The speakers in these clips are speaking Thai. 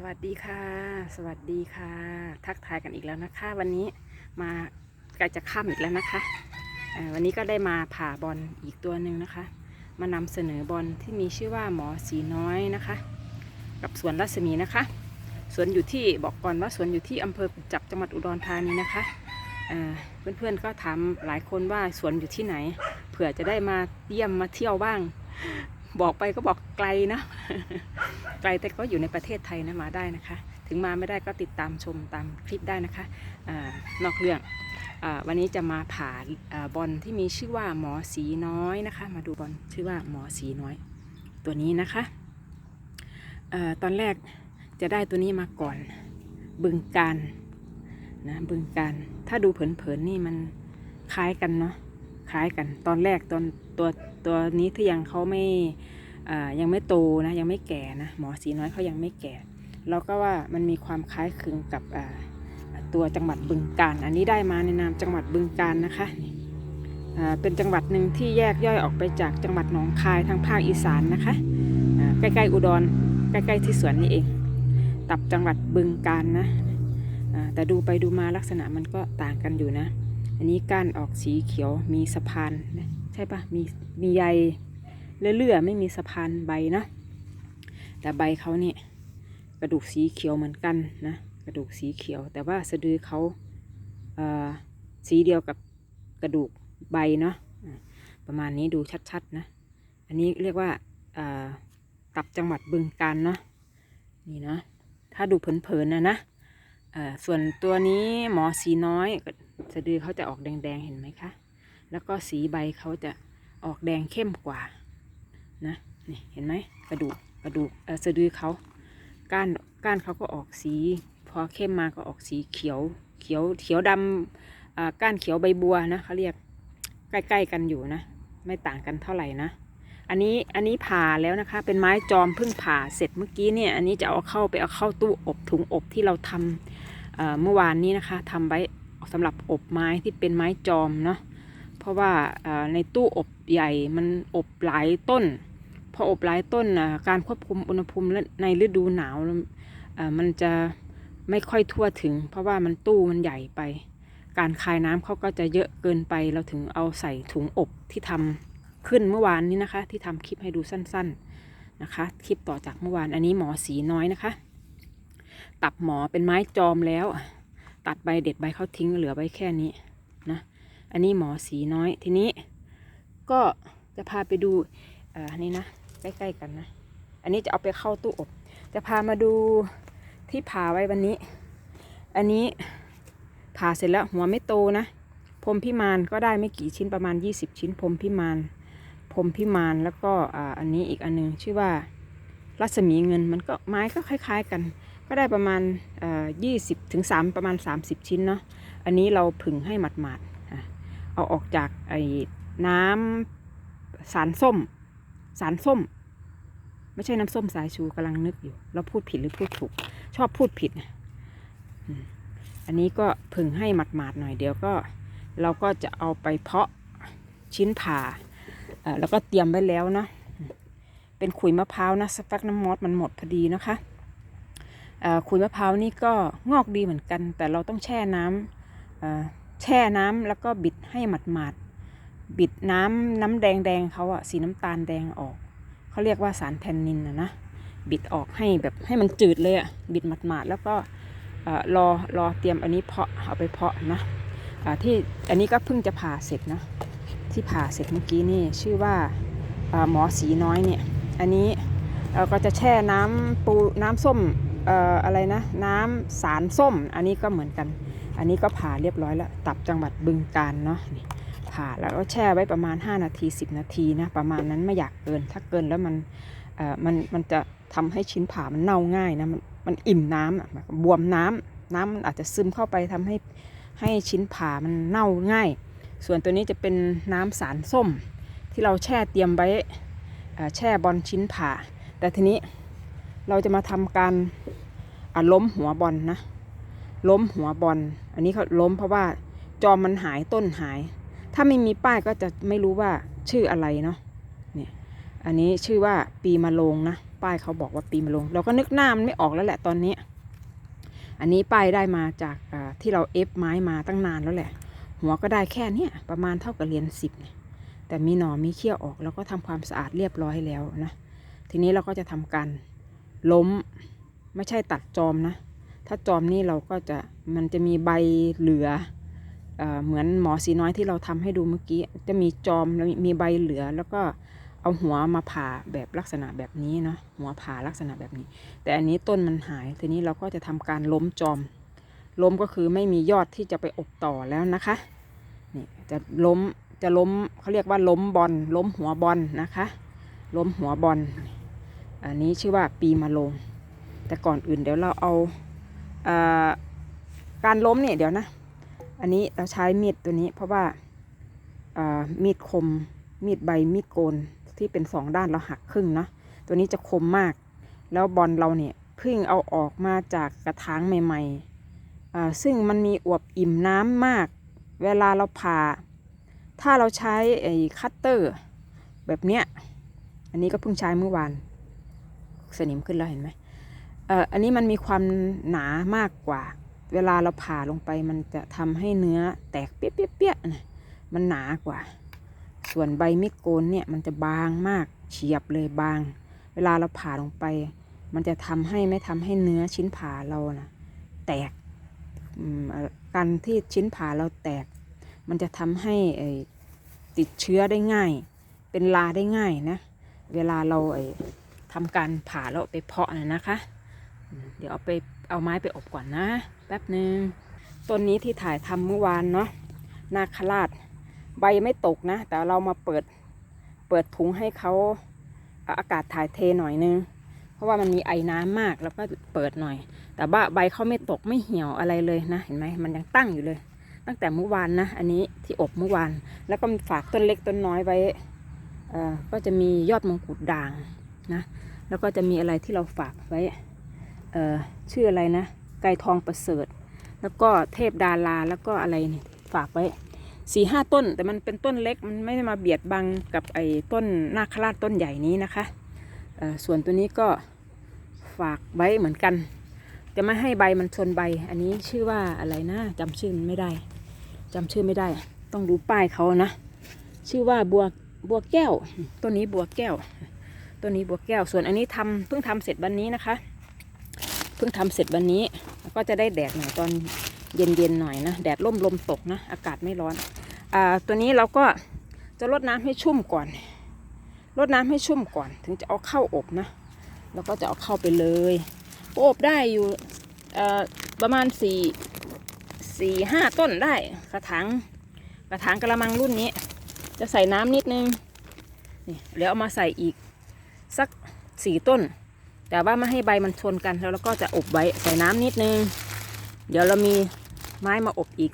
สวัสดีค่ะ สวัสดีค่ะ ทักทายกันอีกแล้วนะคะ วันนี้มาใกล้จะค่ำอีกแล้วนะคะ วันนี้ก็ได้มาผ่าบอลอีกตัวหนึ่งนะคะ มานำเสนอบอลที่มีชื่อว่าหมอสีน้อยนะคะ กับสวนรัศมีนะคะ สวนอยู่ที่บอกก่อนว่าสวนอยู่ที่อำเภอจับจังหวัดอุดรธานีนะคะเเพื่อนๆก็ถามหลายคนว่าสวนอยู่ที่ไหน เผื่อจะได้มาเยี่ยมมาเที่ยวบ้าง บอกไปก็บอกไกลนะ ไกลแต่ก็อยู่ในประเทศไทยนะมาได้นะคะ ถึงมาไม่ได้ก็ติดตามชมตามคลิปได้นะคะอนอกเรื่องอวันนี้จะมาผ่าบอลที่มีชื่อว่าหมอสีน้อยนะคะ มาดูบอลชื่อว่าหมอสีน้อย ตัวนี้นะคะอตอนแรกจะได้ตัวนี้มาก่อน บึงการนะบึงการถ้าดูเผินๆนี่มันคล้ายกันเนาะ ล้ายกันตอนแรกตอนตัวตัวนี้ที่ยังเขาไม่ยังไม่โตนะยังไม่แก่นะหมอสีน้อยเขายังไม่แก่เราก็ว่ามันมีความคล้ายคลึงกับตัวจังหวัดบึงกาฬอันนี้ได้มาในนามจังหวัดบึงกาฬนะคะเป็นจังหวัดหนึ่งที่แยกย่อยออกไปจากจังหวัดหนองคายทางภาคอีสานนะคะใกล้ๆอุดรใกล้ๆที่สวนนี่เอง ตับจังหวัดบึงกาฬนะแต่ดูไปดูมาลักษณะมันก็ต่างกันอยู่นะ นนี้ก้านออกสีเขียวมีสะพานใช่ปะมีมีใยเลื่อยๆไม่มีสะพานใบนะ แต่ใบเขาเนี่ยกระดูกสีเขียวเหมือนกันนะกระดูกสีเขียว แต่ว่าสะดือเขาเอ่อสีเดียวกับกระดูกใบเนาะประมาณนี้ดูชัดๆนะอันนี้เรียกว่าตับจังหวัดบึงกาฬเนาะนี่นะถ้าดูเผินๆนะนะ ส่วนตัวนี้หมอสีน้อยสะดือเขาจะออกแดงๆเห็นไหมคะ แล้วก็สีใบเขาจะออกแดงเข้มกว่านะนี่เห็นไหมกระดูกกระดูกเออสะดือเขาก้านก้านเขาก็ออกสี พอเข้มมาก็ออกสีเขียวเขียวเขียวดำอ่าก้านเขียวใบบัวนะเขาเรียกใกล้ๆกันอยู่นะ ไม่ต่างกันเท่าไหร่นะ อันนี้อันนี้ผ่าแล้วนะคะ เป็นไม้จอมเพิ่งผ่าเสร็จเมื่อกี้เนี่ย อันนี้จะเอาเข้าไปเอาเข้าตู้อบถุงอบที่เราทำเอ่อเมื่อวานนี้นะคะทำไว้สำหรับอบไม้ที่เป็นไม้จอมเนาะเพราะว่าในตู้อบใหญ่มันอบหลายต้นพออบหลายต้นการควบคุมอุณหภูมิในฤดูหนาวมันจะไม่ค่อยทั่วถึง เพราะว่ามันตู้มันใหญ่ไป การคายน้ำเขาก็จะเยอะเกินไปเราถึงเอาใส่ถุงอบที่ทำ ขึ้นเมื่อวานนี้นะคะ ที่ทำคลิปให้ดูสั้น ๆนะคะ คลิปต่อจากเมื่อวานอันนี้หมอสีน้อยนะคะ ตับหมอเป็นไม้จอมแล้ว ตัดใบเด็ดใบเขาทิ้งเหลือไว้แค่นี้นะอันนี้หมอสีน้อยทีนี้ ก็จะพาไปดูเอ่อนี่นะใกล้ๆกันนะ อันนี้จะเอาไปเข้าตู้อบ จะพามาดูที่ผ่าไว้วันนี้ อันนี้ผ่าเสร็จแล้วหัวไม่โตนะพรมพิมานก็ได้ไม่กี่ชิ้นประมาณ 20 ชิ้นพรมพิมาน พรมพิมานแล้วก็อันนี้อีกอันหนึงชื่อว่ารัศมีเงินมันก็ไม้ก็คล้าย ๆกัน ก็ได้ประมาณเอ่อ20ถึง3ประมาณ 30 ชิ้นเนาะอันนี้เราผึ่งให้หมาดๆเอาออกจากไอ้น้ำสารส้ม สารส้ม ไม่ใช่น้ำส้มสายชูกำลังนึกอยู่ เราพูดผิดหรือพูดถูก ชอบพูดผิดนะอันนี้ก็ผึ่งให้หมาดๆหน่อยเดี๋ยวก็ เราก็จะเอาไปเพาะชิ้นผ่า แล้วก็เตรียมไว้แล้วเนาะเป็นขุยมะพร้าวนะสักน้ำมอสมันหมดพอดีนะคะขุยมะพร้าวนี่ก็งอกดีเหมือนกัน แต่เราต้องแช่น้ำแช่น้ำแล้วก็บิดให้หมาดๆบิดน้ำน้ำแดงแดงๆเขาอะสีน้ำตาลแดงออกเขาเรียกว่าสารแทนนินนะนะบิดออกให้แบบให้มันจืดเลยอะบิดหมาดๆแล้วก็รอรอเตรียมอันนี้เพาะเอาไปเพาะนะที่อันนี้ก็เพิ่งจะผ่าเสร็จนะ ที่ผ่าเสร็จเมื่อกี้นี่ชื่อว่าหมอสีน้อยเนี่ย อันนี้เราก็จะแช่น้ำปูน้ำส้มอออะไรนะ น้ำสารส้ม อันนี้ก็เหมือนกัน อันนี้ก็ผ่าเรียบร้อยแล้ว ตับจังหวัดบึงกาฬเนาะผ่าแล้วก็แช่ไว้ประมาณ 5 นาที 10 นาทีนะประมาณนั้นไม่อยากเกิน ถ้าเกินแล้วมันมันมันจะทำให้ชิ้นผ่ามันเน่าง่ายนะมันมันอิ่มน้ำอะบวมน้ำน้ำมันอาจจะซึมเข้าไปทำให้ให้ชิ้นผ่ามันเน่าง่าย ส่วนตัวนี้จะเป็นน้ำสารส้ม ที่เราแช่เตรียมไว้แช่บอลชิ้นผ่า แต่ทีนี้เราจะมาทำการล้มหัวบอลนะ ล้มหัวบอล อันนี้เขาล้มเพราะว่าจอมมันหายต้นหาย ถ้าไม่มีป้ายก็จะไม่รู้ว่าชื่ออะไรเนาะเนี่ยอันนี้ชื่อว่าปีมะโรงนะ ป้ายเขาบอกว่าปีมะโรงเราก็นึกหน้ามันไม่ออกแล้วแหละตอนนี้ อันนี้ป้ายได้มาจากที่เราเอฟไม้มาตั้งนานแล้วแหละ หัวก็ได้แค่เนี้ยประมาณเท่ากับเหรียญสิบเนี่ยแต่มีหนอมีเขี้ยวออก แล้วก็ทำความสะอาดเรียบร้อยแล้วนะ ทีนี้เราก็จะทำการล้มไม่ใช่ตัดจอมนะ ถ้าจอมนี่เราก็จะมันจะมีใบเหลือเออเหมือนหมอสีน้อยที่เราทำให้ดูเมื่อกี้ จะมีจอมแล้วมีใบเหลือแล้วก็เอาหัวมาผ่าแบบลักษณะแบบนี้เนาะหัวผ่าลักษณะแบบนี้ แต่อันนี้ต้นมันหาย ทีนี้เราก็จะทำการล้มจอมล้มก็คือไม่มียอดที่จะไปอบต่อแล้วนะคะ นี่จะล้มจะล้มเขาเรียกว่าล้มบอลล้มหัวบอลนะคะ ล้มหัวบอลอันนี้ชื่อว่าปีมะโรงแต่ก่อนอื่นเดี๋ยวเราเอาอ่อการล้มเนี่ยเดี๋ยวนะ อันนี้เราใช้มีดตัวนี้เพราะว่าเอ่อมีดคมมีดใบมีดโกนที่เป็นสองด้านเราหักครึ่งเนาะตัวนี้จะคมมาก แล้วบอลเราเนี่ยเพิ่งเอาออกมาจากกระถางใหม่ๆซึ่งมันมีอวบอิ่มน้ำมาก เวลาเราผ่า ถ้าเราใช้ไอ้คัตเตอร์ แบบเนี้ย อันนี้ก็เพิ่งใช้เมื่อวาน สนิมขึ้นแล้วเห็นไหมเอ่ออันนี้มันมีความหนามากกว่า เวลาเราผ่าลงไปมันจะทำให้เนื้อแตกเปี้ยๆๆนะมันหนากว่า ส่วนใบมิโกนเนี่ยมันจะบางมากเฉียบเลยบาง เวลาเราผ่าลงไป มันจะทำให้ไม่ทำให้เนื้อชิ้นผ่าเรานะแตก การที่ชิ้นผ่าเราแตก มันจะทำให้ติดเชื้อได้ง่าย เป็นลาได้ง่ายนะ เวลาเราทำการผ่าแล้วเอาไปเพาะนะนะคะ เดี๋ยวเอาไปเอาไม้ไปอบก่อนนะแป๊บหนึ่งต้นนี้ที่ถ่ายทำเมื่อวานเนาะนาคราชใบไม่ตกนะ แต่เรามาเปิดเปิดถุงให้เขาเอาอากาศถ่ายเทหน่อยนึง เพราะว่ามันมีไอน้ำมากแล้วก็เปิดหน่อย แต่ว่าใบเขาไม่ตกไม่เหี่ยวอะไรเลยนะ เห็นไหมมันยังตั้งอยู่เลย ตั้งแต่เมื่อวานนะ อันนี้ที่อบเมื่อวาน แล้วก็ฝากต้นเล็กต้นน้อยไว้ก็จะมียอดมงกุฎด่างนะ แล้วก็จะมีอะไรที่เราฝากไว้ชื่ออะไรนะ ไก่ทองประเสริฐ แล้วก็เทพดาราแล้วก็อะไรนี่ฝากไว้สี่ห้าต้น แต่มันเป็นต้นเล็กมันไม่ได้มาเบียดบังกับไอ้ต้นนาคราชต้นใหญ่นี้นะคะ ส่วนตัวนี้ก็ฝากไว้เหมือนกัน จะไม่ให้ใบมันชนใบ อันนี้ชื่อว่าอะไรนะจำชื่อไม่ได้จำชื่อไม่ได้ ต้องดูป้ายเขานะ ชื่อว่าบัวบัวแก้ว ต้นนี้บัวแก้ว ต้นนี้บัวแก้ว ส่วนอันนี้ทำเพิ่งทำเสร็จวันนี้นะคะ เพิ่งทำเสร็จวันนี้ ก็จะได้แดดหน่อยตอนเย็นๆหน่อยนะ แดดร่มลมตกนะ อากาศไม่ร้อน อ่า ตัวนี้เราก็จะรดน้ำให้ชุ่มก่อน รดน้ำให้ชุ่มก่อน ถึงจะเอาเข้าอบนะ แล้วก็จะเอาเข้าไปเลยอบได้อยู่ประมาณสี่สี่ห้าต้นได้กระถางกระถางกระมังรุ่นนี้ จะใส่น้ำนิดนึงนี่เดี๋ยวเอามาใส่อีกสักสี่ต้น แต่ว่าไม่ให้ใบมันชนกันแล้วเราก็จะอบไว้ใส่น้ำนิดนึง เดี๋ยวเรามีไม้มาอบอีก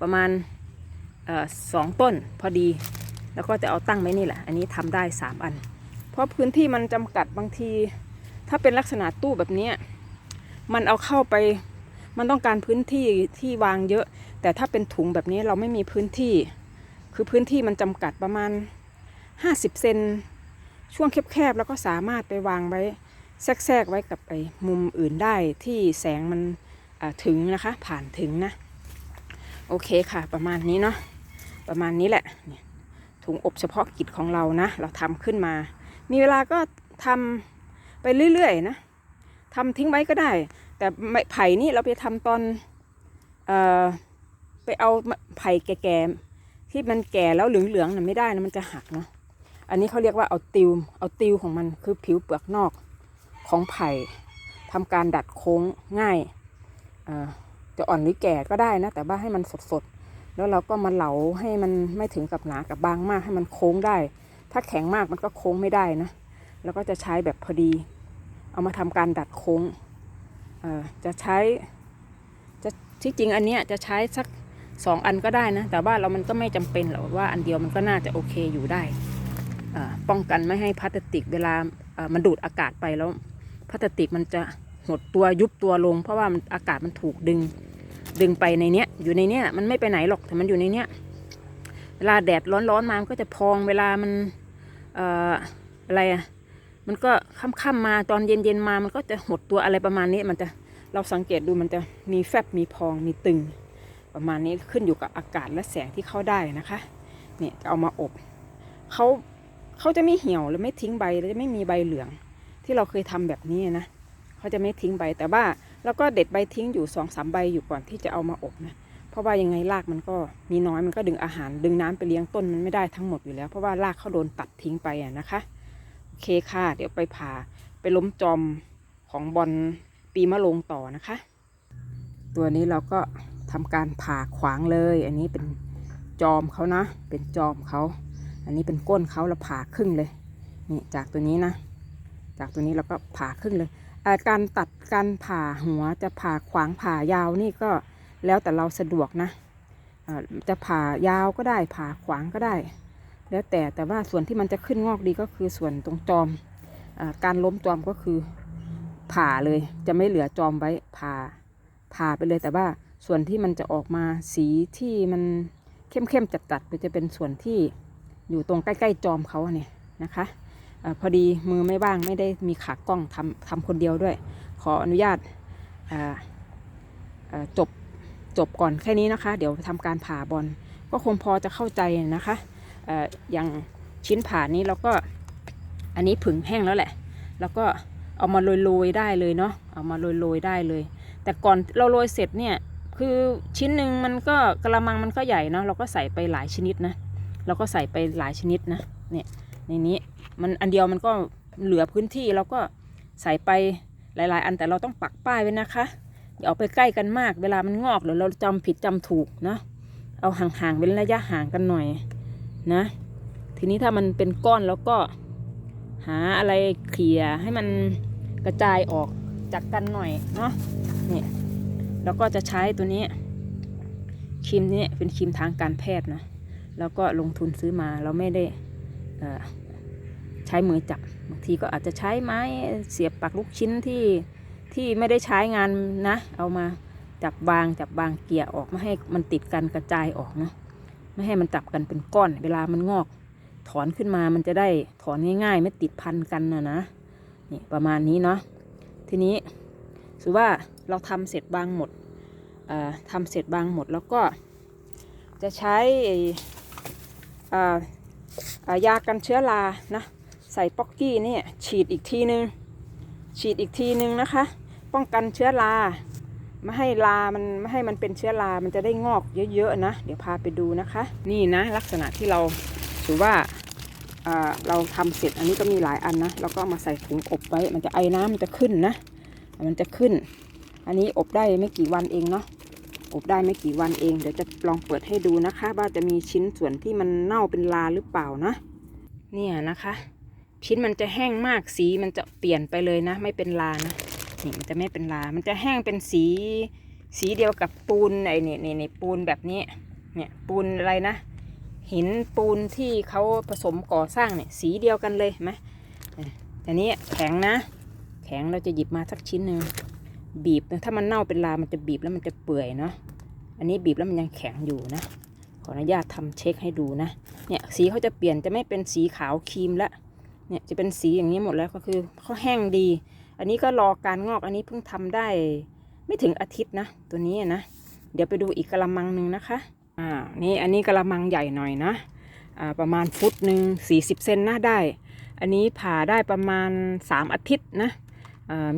ประมาณสองต้นพอดี แล้วก็จะเอาตั้งไว้นี่แหละ อันนี้ทำได้สามอัน เพราะพื้นที่มันจำกัดบางที ถ้าเป็นลักษณะตู้แบบนี้ มันเอาเข้าไป มันต้องการพื้นที่ที่วางเยอะ แต่ถ้าเป็นถุงแบบนี้เราไม่มีพื้นที่ คือพื้นที่มันจำกัดประมาณ 50 เซน ช่วงแคบๆ แล้วก็สามารถไปวางไว้แทรกๆไว้กับไอ้มุมอื่นได้ที่แสงมันถึงนะคะ ผ่านถึงนะ โอเคค่ะ ประมาณนี้เนาะ ประมาณนี้แหละเนี่ย ถุงอบเฉพาะกิจของเรานะ เราทำขึ้นมา มีเวลาก็ทำไปเรื่อยๆนะทำทิ้งไว้ก็ได้ แต่ไม้ไผ่นี่เราไปทำตอนเอ่อไปเอาไผ่แก่ๆที่มันแก่แล้วเหลืองๆน่ะไม่ได้นะมันจะหักเนาะอันนี้เขาเรียกว่าเอาติวเอาติวของมันคือผิวเปลือกนอกของไผ่ทำการดัดโค้งง่ายจะอ่อนหรือแก่ก็ได้นะ แต่ว่าให้มันสดๆ แล้วเราก็มาเหลาให้มันไม่ถึงกับหนากับบางมากให้มันโค้งได้ ถ้าแข็งมากมันก็โค้งไม่ได้นะแล้วก็จะใช้แบบพอดี เอามาทำการดัดโค้งจะใช้จะที่จริงอันเนี้ยจะใช้สักสองอันก็ได้นะ แต่ว่าเรามันก็ไม่จำเป็นหรอกว่าอันเดียวมันก็น่าจะโอเคอยู่ได้ป้องกันไม่ให้พลาสติกเวลามันดูดอากาศไปแล้วพลาสติกมันจะหดตัวยุบตัวลง เพราะว่าอากาศมันถูกดึง ดึงไปในเนี้ย อยู่ในเนี้ยมันไม่ไปไหนหรอกแต่มันอยู่ในเนี้ยเวลาแดดร้อนๆมามันก็จะพองเวลามันเอ่ออะไรอะมันก็ค่ำๆมาตอนเย็นๆมามันก็จะหดตัวอะไรประมาณนี้มันจะเราสังเกตดูมันจะมีแฟบมีพองมีตึง ประมาณนี้ขึ้นอยู่กับอากาศและแสงที่เข้าได้นะคะเนี่ยเอามาอบเขาเขาจะไม่เหี่ยวหรือไม่ทิ้งใบแล้วจะไม่มีใบเหลือง ที่เราเคยทำแบบนี้นะเขาจะไม่ทิ้งใบแต่ว่า เราก็เด็ดใบทิ้งอยู่สองสามใบอยู่ก่อนที่จะเอามาอบนะ เพราะว่ายังไงรากมันก็มีน้อยมันก็ดึงอาหารดึงน้ำไปเลี้ยงต้นมันไม่ได้ทั้งหมดอยู่แล้ว เพราะว่ารากเขาโดนตัดทิ้งไปอะนะคะ โอเคค่ะ เดี๋ยวไปผ่าไปล้มจอมของบอลปีมะโรงต่อนะคะ ตัวนี้เราก็ทำการผ่าขวางเลย อันนี้เป็นจอมเขานะ เป็นจอมเขา อันนี้เป็นก้นเขาเราผ่าครึ่งเลย นี่จากตัวนี้นะ จากตัวนี้เราก็ผ่าครึ่งเลย การตัดการผ่าหัวจะผ่าขวางผ่ายาวนี่ก็แล้วแต่เราสะดวกนะจะผ่ายาวก็ได้ผ่าขวางก็ได้ แล้วแต่แต่ว่าส่วนที่มันจะขึ้นงอกดีก็คือส่วนตรงจอมอการล้มจอมก็คือผ่าเลยจะไม่เหลือจอมไว้ผ่าผ่าไปเลยแต่ว่าส่วนที่มันจะออกมาสีที่มันเข้มๆจัดๆจะเป็นส่วนที่อยู่ตรงใกล้ ๆ จอมเขาเนี่ยนะคะ อพอดีมือไม่ว่างไม่ได้มีขากล้องทำทำคนเดียวด้วย ขออนุญาตาาจบจบก่อนแค่นี้นะคะ เดี๋ยวทำการผ่าบอลก็คงพอจะเข้าใจนะคะเอ่ออย่างชิ้นผ่านี้เราก็อันนี้ผึ่งแห้งแล้วแหละ แล้วก็เอามาโรยๆได้เลยเนาะเอามาโรยๆได้เลย แต่ก่อนเราโรยเสร็จเนี่ยคือชิ้นหนึ่งมันก็กระมังมันก็ใหญ่เนาะเราก็ใส่ไปหลายชนิดนะเราก็ใส่ไปหลายชนิดนะเนี่ย ในนี้มันอันเดียวมันก็เหลือพื้นที่เราก็ใส่ไปหลาย ๆ อันแต่เราต้องปักป้ายไว้นะคะอย่าเอาไปใกล้กันมาก เวลามันงอกหรือเราจำผิดจำถูกนะเอาห่างๆเป็นระยะห่างกันหน่อยนะ ทีนี้ถ้ามันเป็นก้อนแล้วก็หาอะไรเคลียให้มันกระจายออกจากกันหน่อยเนาะนี่แล้วก็จะใช้ตัวนี้ครีมนี้เป็นครีมทางการแพทย์นะแล้วก็ลงทุนซื้อมาเราไม่ได้ ใช้มือจับบางทีก็อาจจะใช้ไม้เสียบปักลูกชิ้นที่ที่ไม่ได้ใช้งานนะ เอามาจับบางจับบางเกี่ยออกไม่ให้มันติดกันกระจายออกนะไม่ให้มันจับกันเป็นก้อน เวลามันงอก ถอนขึ้นมามันจะได้ถอนง่ายๆ ไม่ติดพันกันนะนะนี่ประมาณนี้เนาะทีนี้ถือว่าเราทำเสร็จบางหมดเอ่อทำเสร็จบางหมดแล้วก็จะใช้อ่า ยากันเชื้อรานะใส่ป๊อกกี้เนี่ยฉีดอีกทีนึง ฉีดอีกทีนึงนะคะ ป้องกันเชื้อราไม่ให้รามันไม่ให้มันเป็นเชื้อรามันจะได้งอกเยอะๆนะ เดี๋ยวพาไปดูนะคะ นี่นะลักษณะที่เราถือว่าเราทำเสร็จอันนี้ก็มีหลายอันนะเราก็มาใส่ถุงอบไว้ มันจะไอน้ำมันจะขึ้นนะ มันจะขึ้น อันนี้อบได้ไม่กี่วันเองเนาะ อบได้ไม่กี่วันเอง เดี๋ยวจะลองเปิดให้ดูนะคะ ว่าจะมีชิ้นส่วนที่มันเน่าเป็นลาหรือเปล่านะ เนี่ยนะคะ ชิ้นมันจะแห้งมากสีมันจะเปลี่ยนไปเลยนะ ไม่เป็นลานะนี่มันจะไม่เป็นลา มันจะแห้งเป็นสีสีเดียวกับปูนไอ้เนี่ยนี่นี่ปูนแบบนี้ เนี่ยปูนอะไรนะ หินปูนที่เขาผสมก่อสร้างเนี่ยสีเดียวกันเลยไหมออแต่นี้แข็งนะ แข็งเราจะหยิบมาสักชิ้นหนึ่ง บีบถ้ามันเน่าเป็นลา มันจะบีบแล้วมันจะเปื่อยเนาะ อันนี้บีบแล้วมันยังแข็งอยู่นะ ขออนุญาตทำเช็คให้ดูนะ เนี่ยสีเขาจะเปลี่ยนจะไม่เป็นสีขาวครีมละ เนี่ยจะเป็นสีอย่างนี้หมดแล้วก็คือเขาแห้งดี อันนี้ก็รอการงอก อันนี้เพิ่งทำได้ไม่ถึงอาทิตย์นะ ตัวนี้นะ เดี๋ยวไปดูอีกกระมังหนึ่งนะคะ อ่า นี่อันนี้กระมังใหญ่หน่อยนะ อ่า ประมาณฟุตหนึ่งสี่สิบเซนนะได้ อันนี้ผ่าได้ประมาณสามอาทิตย์นะ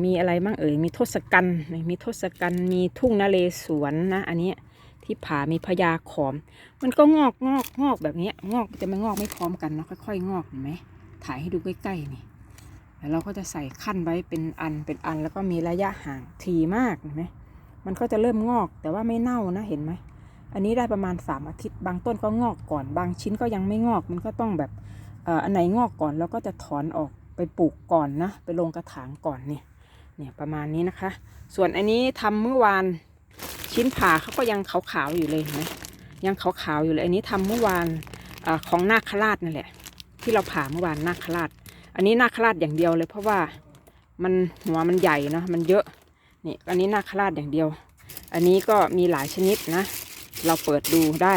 มีอะไรบ้างเอ่ยมีทศกัณฐ์มีทศกัณฐ์มีทุ่งนาเลสวนนะอันนี้ที่ผ่ามีพญาขอม มันก็งอกงอกงอกแบบนี้งอกจะไม่งอกไม่พร้อมกันเนาะค่อยๆงอกเห็นไหมถ่ายให้ดูใกล้ๆนี่แล้วเราก็จะใส่ขั้นไว้เป็นอันเป็นอันแล้วก็มีระยะห่างทีมากเห็นไหมมันก็จะเริ่มงอกแต่ว่าไม่เน่านะเห็นไหมอันนี้ได้ประมาณสามอาทิตย์ บางต้นก็งอกก่อน บางชิ้นก็ยังไม่งอก มันก็ต้องแบบอันไหนงอกก่อนแล้วก็จะถอนออก ไปปลูกก่อนนะ ไปลงกระถางก่อนเนี่ย เนี่ยประมาณนี้นะคะ ส่วนอันนี้ทำเมื่อวานชิ้นผ่าเขาก็ยังขาวๆอยู่เลยเห็นไหมยังขาวๆอยู่เลย อันนี้ทำเมื่อวานอของนาคราชนั่นแหละ ที่เราผ่าเมื่อวานนาคราช อันนี้นาคราชอย่างเดียวเลย เพราะว่ามันหัวมันใหญ่เนาะมันเยอะ นี่อันนี้นาคราชอย่างเดียว อันนี้ก็มีหลายชนิดนะ เราเปิดดูได้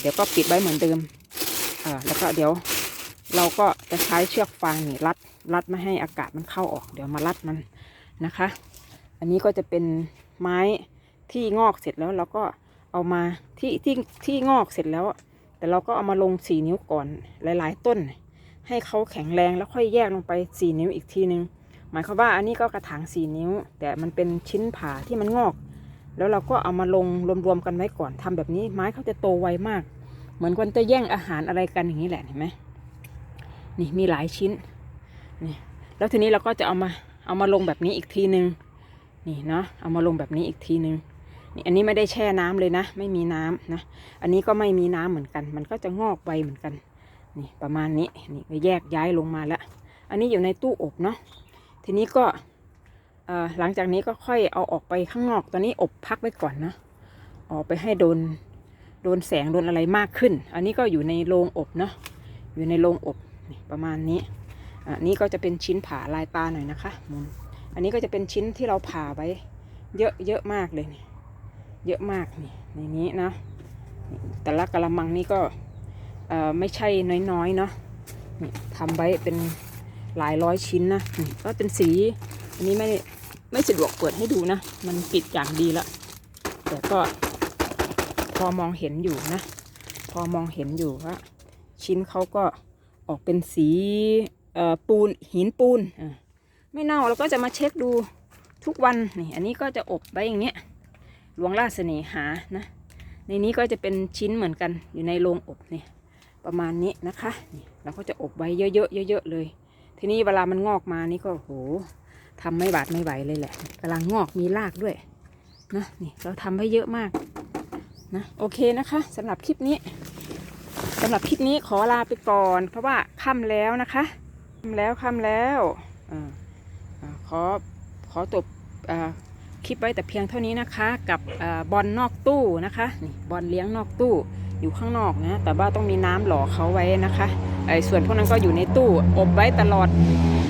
เดี๋ยวก็ปิดไว้เหมือนเดิมแล้วก็เดี๋ยวเราก็ จะใช้เชือกฟางนี่รัดรัดไม่ให้อากาศมันเข้าออก เดี๋ยวมารัดมันนะคะ อันนี้ก็จะเป็นไม้ที่งอกเสร็จแล้วเราก็เอามาที่ที่ที่งอกเสร็จแล้ว แต่เราก็เอามาลงสี่นิ้วก่อนหลาย ๆ ต้น ให้เขาแข็งแรงแล้วค่อยแยกลงไปสี่นิ้วอีกทีนึง หมายความว่าอันนี้ก็กระถางสี่นิ้ว แต่มันเป็นชิ้นผ่าที่มันงอก แล้วเราก็เอามาลงรวมๆกันไว้ก่อนทำแบบนี้ไม้เขาจะโตไวมาก เหมือนคนจะแย่งอาหารอะไรกันอย่างนี้แหละเห็นไหม นี่มีหลายชิ้นนี่แล้วทีนี้เราก็จะเอามาเอามาลงแบบนี้อีกทีนึงนี่เนาะเอามาลงแบบนี้อีกทีนึงนี่อันนี้ไม่ได้แช่น้ำเลยนะ ไม่มีน้ำนะ อันนี้ก็ไม่มีน้ำเหมือนกัน มันก็จะงอกไวเหมือนกันนี่ประมาณนี้นี่ก็แยกย้ายลงมาแล้ว อันนี้อยู่ในตู้อบเนาะทีนี้ก็หลังจากนี้ก็ค่อยเอาออกไปข้างนอกตอนนี้อบพักไว้ก่อนนะออกไปให้โดนโดนแสงโดนอะไรมากขึ้น อันนี้ก็อยู่ในโรงอบเนาะอยู่ในโรงอบ ประมาณนี้อันนี้ก็จะเป็นชิ้นผ่าลายตาหน่อยนะคะมุมอันนี้ก็จะเป็นชิ้นที่เราผ่าไว้ เยอะเยอะมากเลยนี่เยอะมากนี่ในนี้นะแต่ละกระมังนี่ก็อ่อไม่ใช่น้อยๆเนาะนี่ทำไว้เป็นหลายร้อยชิ้นนะนี่ก็เป็นสี อันนี้ไม่ไม่สะดวกเปิดให้ดูนะ มันปิดอย่างดีแล้วแต่ก็พอมองเห็นอยู่นะ พอมองเห็นอยู่ว่าชิ้นเขาก็ ออกเป็นสีปูนหินปูนไม่เน่าเราก็จะมาเช็คดูทุกวันนี่อันนี้ก็จะอบไว้อย่างเงี้ยหลวงราชเสน่หานะในนี้ก็จะเป็นชิ้นเหมือนกันอยู่ในโรงอบเนี่ยประมาณนี้นะคะนี่เราก็จะอบไว้เยอะๆเยอะๆเลย ทีนี้เวลามันงอกมานี่ก็โหทำไม่บาดไม่ไหวเลยแหละกำลังงอกมีรากด้วยนะนี่เราทำไว้เยอะมากนะโอเคนะคะสำหรับคลิปนี้ สำหรับคลิปนี้ขอลาไปก่อน เพราะว่าค่ำแล้วนะคะค่ำแล้วค่ำแล้วอขอขอจบคลิปไว้แต่เพียงเท่านี้นะคะ กับอบอลนอกตู้นะคะนี่บอลเลี้ยงนอกตู้อยู่ข้างนอกนะแต่ว่าต้องมีน้ำหล่อเขาไว้นะคะไอ้ส่วนพวกนั้นก็อยู่ในตู้อบไว้ตลอด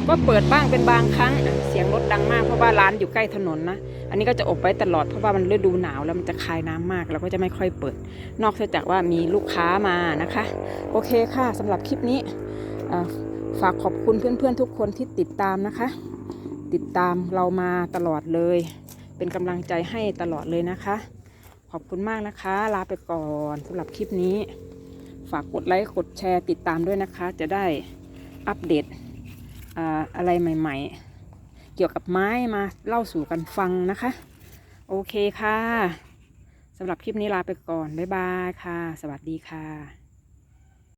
ก็เปิดบ้างเป็นบางครั้งเสียงรถดังมากเพราะว่าร้านอยู่ใกล้ถนนนะ อันนี้ก็จะอบไว้ตลอดเพราะว่ามันฤดูหนาวแล้วมันจะคายน้ำมากเราก็จะไม่ค่อยเปิด นอกจากว่ามีลูกค้ามานะคะ โอเคค่ะสำหรับคลิปนี้ฝากขอบคุณเพื่อนๆทุกคนที่ติดตามนะคะ ติดตามเรามาตลอดเลย เป็นกำลังใจให้ตลอดเลยนะคะ ขอบคุณมากนะคะ ลาไปก่อนสำหรับคลิปนี้ ฝากกดไลค์กดแชร์ติดตามด้วยนะคะ จะได้อัปเดต อะไรใหม่ๆ เกี่ยวกับไม้มาเล่าสู่กันฟังนะคะ โอเคค่ะสำหรับคลิปนี้ลาไปก่อน บ๊ายบายค่ะ สวัสดีค่ะ